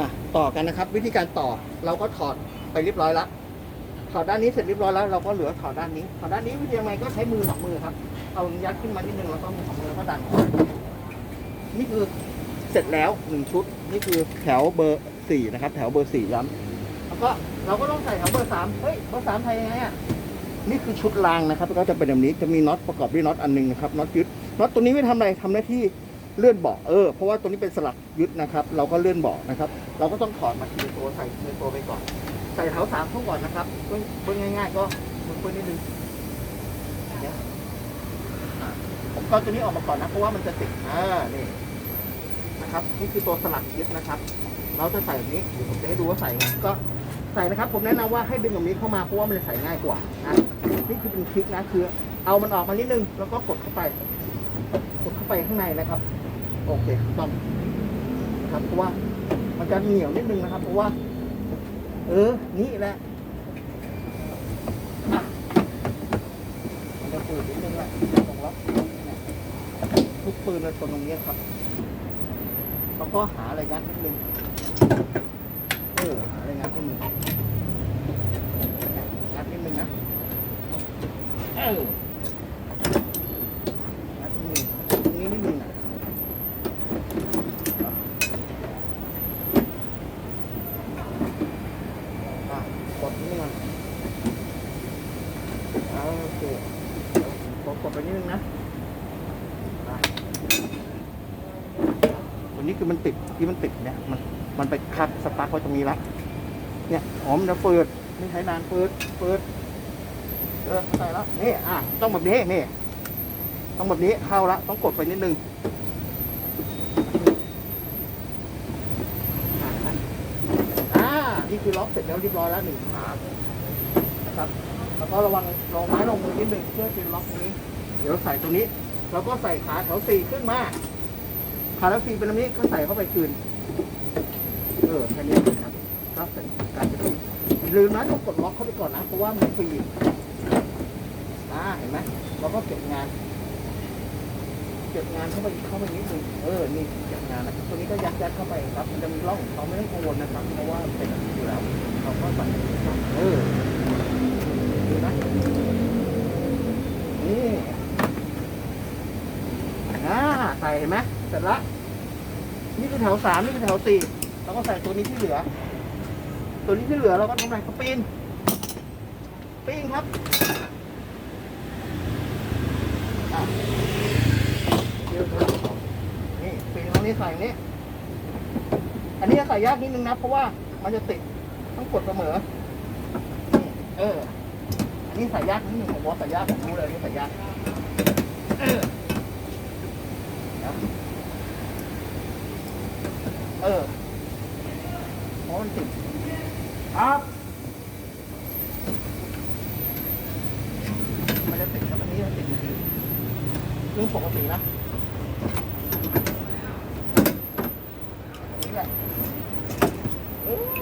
อะต่อกันนะครับ วิธีการต่อเราก็ถอดไปเรียบร้อยแล้วถอดด้านนี้เสร็จเรียบร้อยแล้วเราก็เหลือถอดด้านนี้ถอดด้านนี้วิธียังไงก็ใช้มือสองมือครับ เอายัดขึ้นมานิดนึงแล้วก็มือสองมือแล้วก็ดัน นี่คือเสร็จแล้วหนึ่งชุด นี่คือแถวเบอร์สี่นะครับ แถวเบอร์สี่ย้ำแล้วก็เราก็ต้องใส่แถวเบอร์สามเฮ้ยเบอร์สามใส่ยังไงอะนี่คือชุดรางนะครับก็จะเป็นแบบนี้จะมีน็อตประกอบด้วยน็อตอันหนึงนะครับน็อตยึดน็อตตัวนี้ไม่ทำอะไรทำหน้าที่ เลื่อนเบาะเออเพราะว่าตัวนี้เป็นสลักยึดนะครับ เราก็เลื่อนเบาะนะครับ เราก็ต้องถอดมาทีละตัวใส่ทีละตัวไปก่อน ใส่แถวสามเข้าก่อนนะครับเบื้องเบื้องง่าย ๆ ก็มือเพื่อนนิดนึงผมก็ตัวนี้ออกมาก่อนนะเพราะว่ามันจะติดอ่านี่นะครับ นี่คือตัวสลักยึดนะครับ เราจะใส่แบบนี้เดี๋ยวผมจะให้ดูว่าใส่ไงก็ใส่นะครับ ผมแนะนำว่าให้ดึงแบบนี้เข้ามาเพราะว่ามันจะใส่ง่ายกว่านะนี่คือเป็นทริคนะคือ เอามันออกมานิดนึงแล้วก็กดเข้าไปกดเข้าไปข้างในนะครับ โอเคถูกต้องครับเพราะว่ามันจะเหนียวนิดนึงนะครับ เพราะว่า เออ นี่แหละมันจะปืนนิดนึงแหละตรงล็อกทุกปืนเลยตรงตรงนี้ครับแล้วก็หาอะไรงัดนิดนึงเออหาอะไรงัดนิดนึงงัดนิดนึงนะเออ นะตรงนี้ตรงนี้นิดนึงอะอะกด นิดนึงอะเอาโอเคกดกดไปนิดนึงนะตัวนี้คือมันติดที่มันติดเนี่ย มันมันไปคัดสตาร์ทไว้ตรงนี้ละเนี่ยหอมจะเปิดไม่ใช้นานเปิดเปิดเออเข้แล้วนี่อะต้องแบบนี้นี่ต้องแบบนี้เข้าละต้องกดไปนิดนึงอ่านี่คือ ล็อกเสร็จแล้วเรียบร้อยแล้วหนึ่งขานะครับ แล้วก็ระวังลงไม้ลงมือนิดนึงเพื่อเป็นล็อกตรงนี้ เดี๋ยวใส่ตรงนี้เราก็ใส่ขาแถวสี่ขึ้นมา ขาแถวสี่เป็นแบบนี้ก็ใส่เข้าไปคืน เออแค่นี้ครับก็เสร็จการเป็นที่ลืมนะต้องกดล็อกเข้าไปก่อนนะ เพราะว่ามันฟรีอ่าเห็นไหมเราก็เก็บงานเก็บงานเข้าไปเข้าไปนิดนึงเออนี่เก็บงานนะครับตัวนี้ก็ยัดยัดเข้าไปครับ มันจะมีร่องของเขาไม่ต้องกังวลนะครับ เพราะว่าเป็นแบบนี้อยู่แล้วเราก็ใส่เออดูนะนี่อ่าใส่เห็นไหมเสร็จละนี่คือแถวสามนี่คือแถวสี่เราก็ใส่ตัวนี้ที่เหลือ ตัวนี้ที่เหลือเราก็ทำอะไรก็ปีนปีนครับอะเดี๋ยวนี่ปี นี้ใส่อย่างนี้ อันนี้จะใส่ยากนิดนึงนะ เพราะว่ามันจะติดต้องกดเสมอ เออ อันนี้ใส่ยากนิดนึงผมว่าใส่ยากผมรู้เลยนี่ใส่ยากเออเออเพราะมันติดครับมันจะติดแล้วอันนี้มันติดจริงๆเรื่องปกตินะอันนี้แหละเออ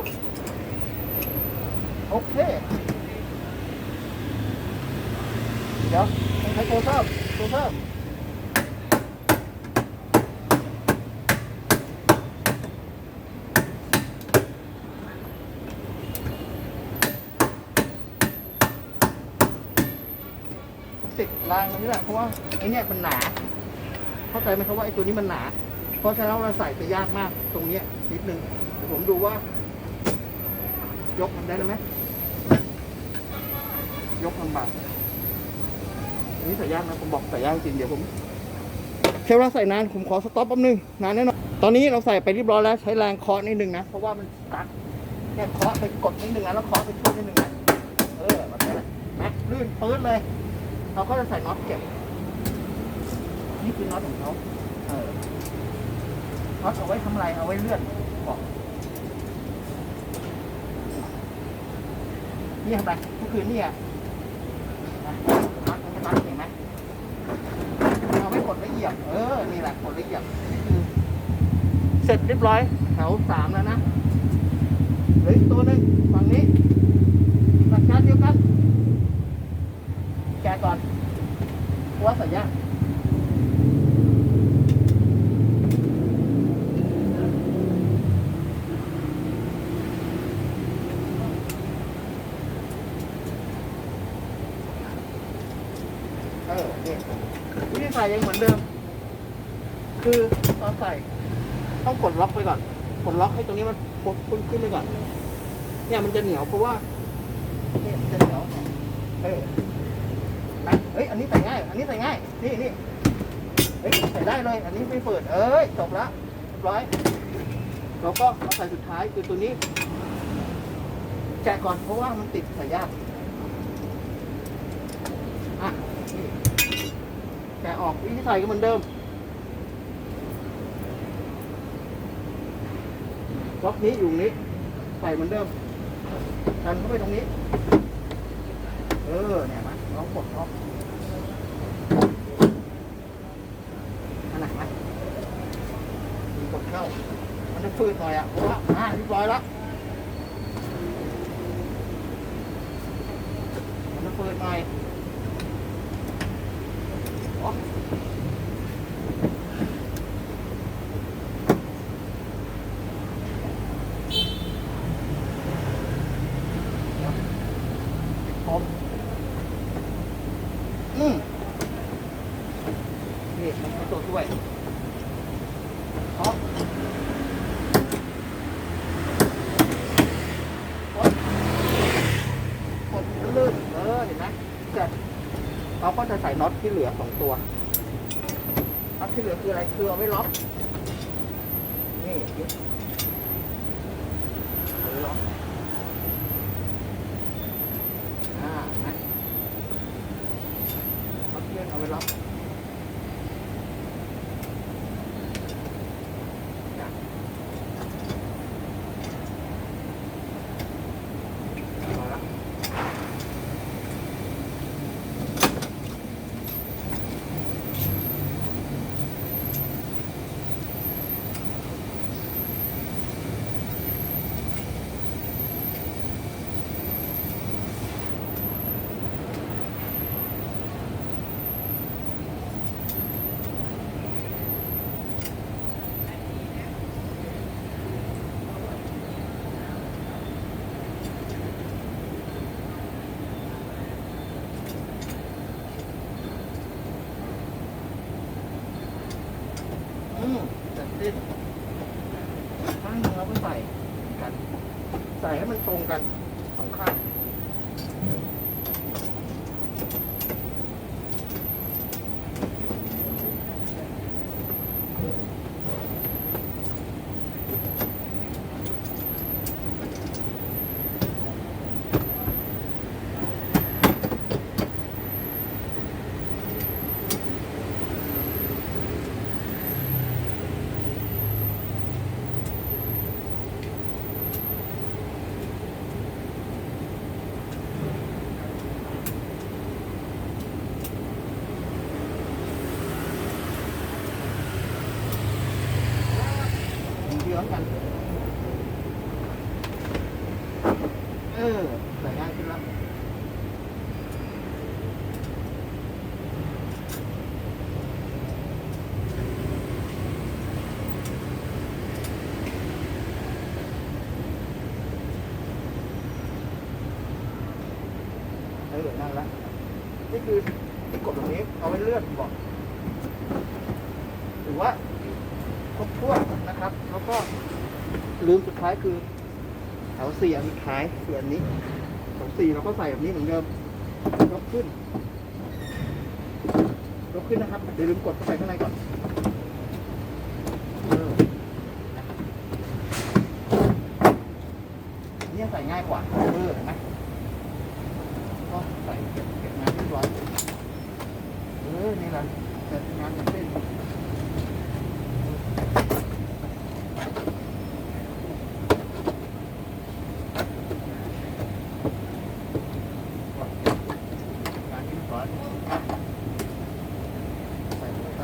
โอเค เดี๋ยวต้องใช้ ตัวเพิ่มตัวเพิ่มติดรางตรงนี้แหละเพราะว่าไอ้เนี่ยมันหนา เข้าใจไหมครับว่าไอ้ตัวนี้มันหนา เพราะฉะนั้นเราใส่จะยากมากตรงเนี้ยนิดนึงเดี๋ยวผมดูว่า ยกมันได้ไหมยกลำบาก นนี้ใส่ยากนะผมบอกใส่ยากจริงเดี๋ยวผมใช้เวลาใส่นานผมขอสต็อปแป๊บนึงนานแน่นอนตอนนี้เราใส่ไปเรียบร้อยแล้วใช้แรงเคาะนิดนึงนะเพราะว่ามันตักแค่เคาะไปกดนิดนึงนะแล้วเคาะไปช่วยนิดนึงนะเออแบบนี้แหละแม็กลื่นปื้ดเลย เราก็จะใส่น็อตเก็บนี่คือน็อตของเขาเออน็อตเอาไว้ทำไรเอาไว้เลื่อนบอกนี่ทำไรก็คือเนี่ยนะน็อตมันน็อตเห็นไหมเอาไว้กดละเอียด มีหละกดละเอียดเสร็จเรียบร้อยแถวสามแล้วนะเหลืออีกตัวหนึ่งฝั่งนี้หลักการเดียวกัน แกก่อนว่าสัญญาก อนี่วิธีใส่ยังเหมือนเดิม คือตอนใส่ ต้องกดล็อกไปก่อนกดล็อกให้ตรงนี้มันพุนขึ้นไปก่อน เนี่ยมันจะเหนียวเพราะว่าเนี่ยมันจะเหนียวเออไปเฮ้ยอันนี้ใส่ง่าย อันนี้ใส่ง่ายนี่นี่เฮ้ยใส่ได้เลย อันนี้ไม่เปิด เอ้ยจบละเรียบร้อยเราก็มาใส่สุดท้ายคือตัวนี้แกะก่อนเพราะว่ามันติดใส่ยากอะนี่แกะออกวิธีใส่ก็เหมือนเดิม บล็อกนี้อยู่นี้ใส่เหมือนเดิมดันเข้าไปตรงนี้ เออเนี่ยมาลองกดออกอันไหนมมีกดเข้า มันจะฟืดหน่อยอะเพราะว่าอ่าเรียบร้อยแล้วมันจะฟืดหน่อยอ๋อครบอืมนี่มันเป็นตัวช่วยอ๋อกดกดลื่นเออ เห็นไหมเสร็จเราก็จะใส่น็อตที่ เหลือสองตัวน็อตที่เหลือคืออะไรคือเอาไว้ล็อก ออนั่นละนี่คือที่กดตรงนี้เอาไว้เลื่อนบอกถือว่าครบถ้วนนะครับ แล้วก็ลืมสุดท้ายคือแถวสี่อันสุดท้ายคืออันนี้แถวสี่เราก็ใส่แบบนี้เหมือนเดิมยกขึ้นยกขึ้นนะครับเดี๋ยวลืมกดเข้าไปข้างในก่อนเออเนี่ยใส่ง่ายกว่าเออเห็นไหมก็ใส่เก็บเก็บงานเรียบร้อยเออนี่แหละเสร็จงานเสร็จสิ้น งานที่ร้อยใส่ลงไป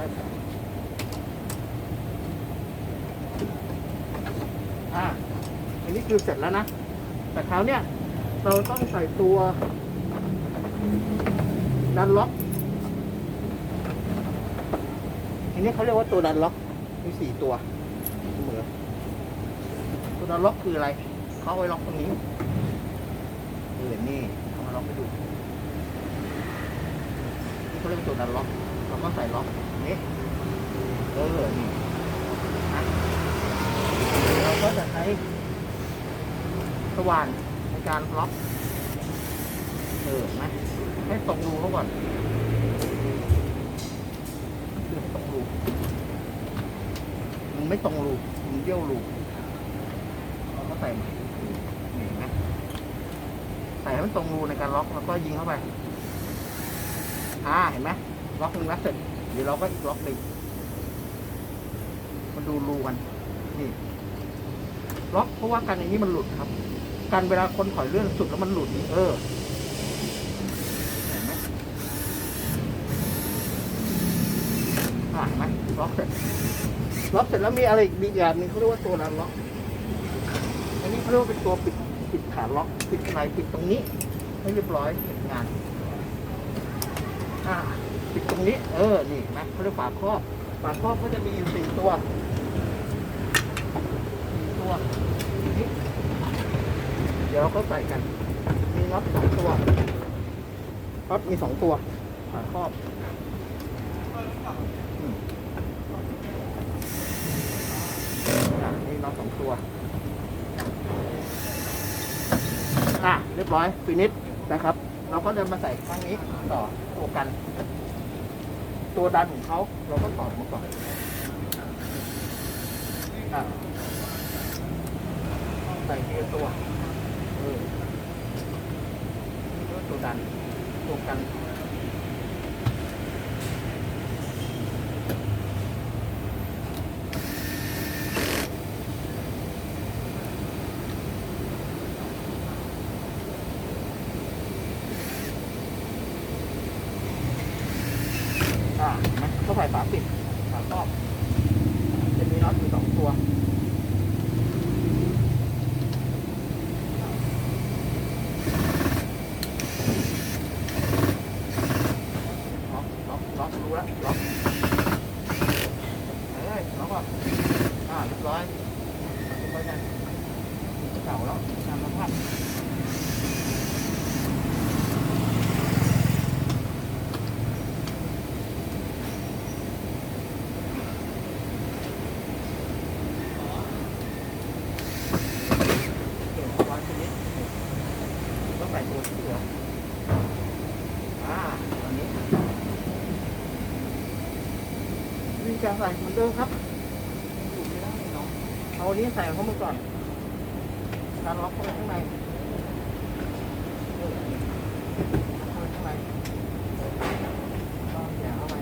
อ่า อันนี้ คือเสร็จแล้วนะ แต่คราวเนี้ยเราต้องใส่ตัวดันล็อก อันนี้เขาเรียกว่าตัวดันล็อก มีสี่ตัวเสมอตัวดันล็อกคืออะไร เขาไว้ล็อกตรงนี้เออนี่เอามาล็อกไปดูนี่เขาเรียกว่าตัวดันล็อก เราก็ใส่ล็อกนี่เออนี่เราก็จะใช้ สว่านในการล็อกเออนะให้ตรงรูเขาก่อนคือให้ตรงรูมันไม่ตรงรูมันเบี้ยวรูเราก็ใส่ใหม่นี่เห็นไหมใส่ให้มันตรงรูในการล็อกแล้วก็ยิงเข้าไป อ่าเห็นไหมล็อกหนึ่งแล้วเสร็จเดี๋ยวเราก็อีกล็อกหนึ่งมาดูรูกันนี่ล็อกเพราะว่ากันอย่างนี้มันหลุดครับ กันเวลาคนถอยเลื่อนสุดแล้วมันหลุดเออเห็นไหมอ่านไหมล็อกเสร็จล็อกเสร็จแล้วมีอะไรอีกอีกอย่างหนึงเขาเรียกว่าตัวรันล็อก อันนี้เขาเรียกว่าเป็นตัวปิดปิดฐานล็อกปิดอะไรปิดตรงนี้ให้เรียบร้อยเสร็จงานอ่าปิดตรงนี้ เออนี่เห็นะเขาเรียกฝาครอบฝาครอบก็จะมีอยู่สี่ตัวสี่ตัว ดี๋ยวเขาก็ใส่กัน มีน็อตสองตัวน็อตมีสองตัวฝาครอบอืมนี่น็อตสองตัว อะ เรียบร้อยฟินิชนะครับ เราก็จะมาใส่ข้างนี้ต่อตัวกัน ตัวดันของเขาเราก็ต่อมาก่อนอะใส่ทีละตัวเออนี่ กันตัวกัน อ่าเห็นไหมก็ใส่ฝาปิดฝาครอบจะมีน็อตอยู่สองตัว ล็อกล็อกล็อกรู้แล้วล็อกเอ้ยล็อกก่อนอ่าเรียบร้อยเรียบร้อย กันเก่าแล้วทำมาพัดเกี่ยวกับร้อยชนิดต้องใส่ตัวที่เหลืออ่าตอนนี้วิธีการใส่เหมือนเดิมครับอยู่ไม่ได้เนาะเอาอันนี้ ใส่เข้ามาก่อนการล็อกเข้าไปข้างในเออเข้าไปข้างในก็แย่เข้าไป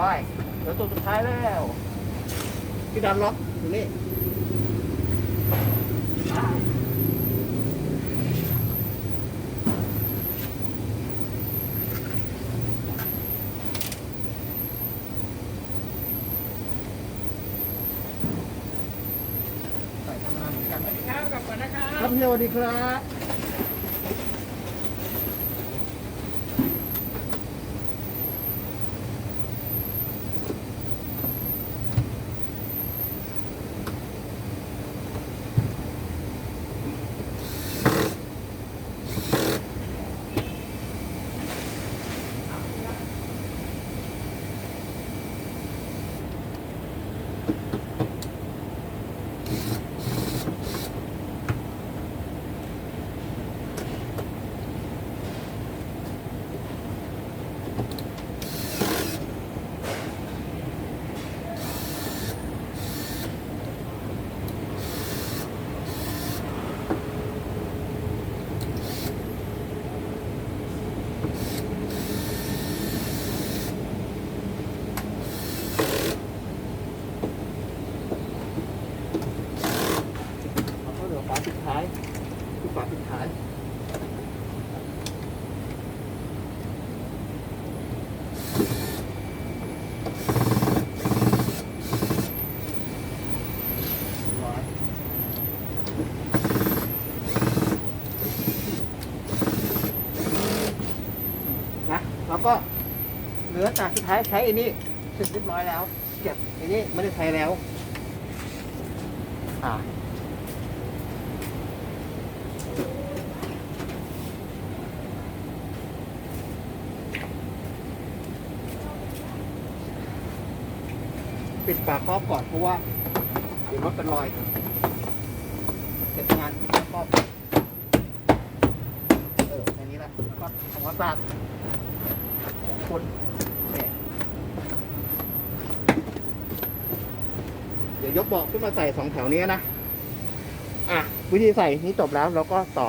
ร้อยเดี๋ยวตัวสุด ท้ายแล้วพี่ดันล็อกอยู่นี่ใส่ทำงานเหมือนกันครับกลับก่อนนะครับครับพี่สวัสดีครับ ปิดท้ายดูฝาปิดท้ายนะแล้ก็เหลือจากสุดท้ายใช้อันนี้เสร็จเรียบร้อยแล้ว เก็บอันนี้ไม่ได้ใช้แล้ว อ่า ปิดฝาครอบก่อนเพราะว่าเดี๋ยวรถเป็นรอยเสร็จงานครอบเออแค่นี้แหละแล้วก็ทำความสะอาดคนเนี่ยเดี๋ยวยกบอกขึ้นมาใส่สองแถวนี้นะอะวิธีใส่นี้จบแล้วเราก็ต่อ